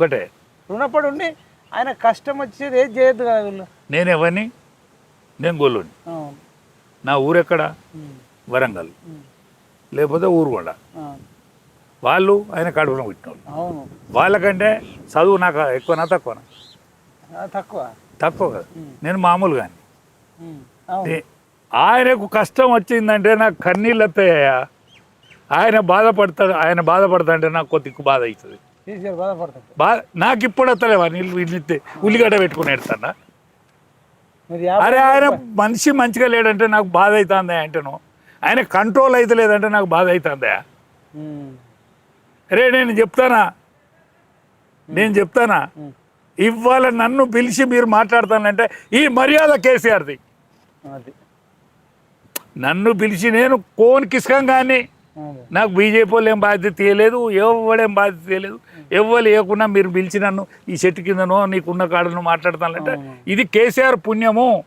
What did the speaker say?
ఒకటే రుణపడి ఉండి ఆయన కష్టం వచ్చేది ఏది చేయొద్దు కదా వీళ్ళు. నేను ఎవరిని నేను అవును. నా ఊరెక్కడ. వరంగల్. లేకపోతే ఊరుగొండ. వాళ్ళు ఆయన కడుపున పుట్టిన వాళ్ళు వాళ్ళకంటే చదువు నాకు ఎక్కువనా తక్కువనా? ఆ, తక్కువ. తక్కువ కదా. నేను మామూలుగా. అవును. ఆయనకు కష్టం వచ్చిందంటే నాకు కన్నీళ్ళు వస్తాయా ఆయన బాధపడతాడు ఆయన బాధపడతాంటే నాకు కొద్దిగా బాధ అవుతుంది. కేసీఆర్ బాధపడతాడు బాధ నాకు ఇప్పుడు వస్తలేవా నీళ్ళు ఉల్లిగడ్డ పెట్టుకుని ఎడతానా మరి యాభై అరే ఆయన మనిషి మంచిగా లేడంటే నాకు బాధ అవుతుందా అంటేను ఆయన కంట్రోల్ అయితే లేదంటే నాకు బాధ అవుతుందా ఉమ్. రే నేను చెప్తానా? నేను చెప్తానా. ఇవాళ నన్ను పిలిచి మీరు మాట్లాడతానంటే ఈ మర్యాద కేసీఆర్ది. అది. నన్ను పిలిచి నేను కోన్ కిసకం కానీ అదే. నాకు బీజేపీ వాళ్ళు ఏం బాధ్యత తీయలేదు ఎవడేం బాధ్యత తీయలేదు. ఎవరు లేకుండా మీరు పిలిచి నన్ను ఈ చెట్టు కిందనో నీకున్న కాడను మాట్లాడతానంటే ఇది కేసీఆర్ పుణ్యము.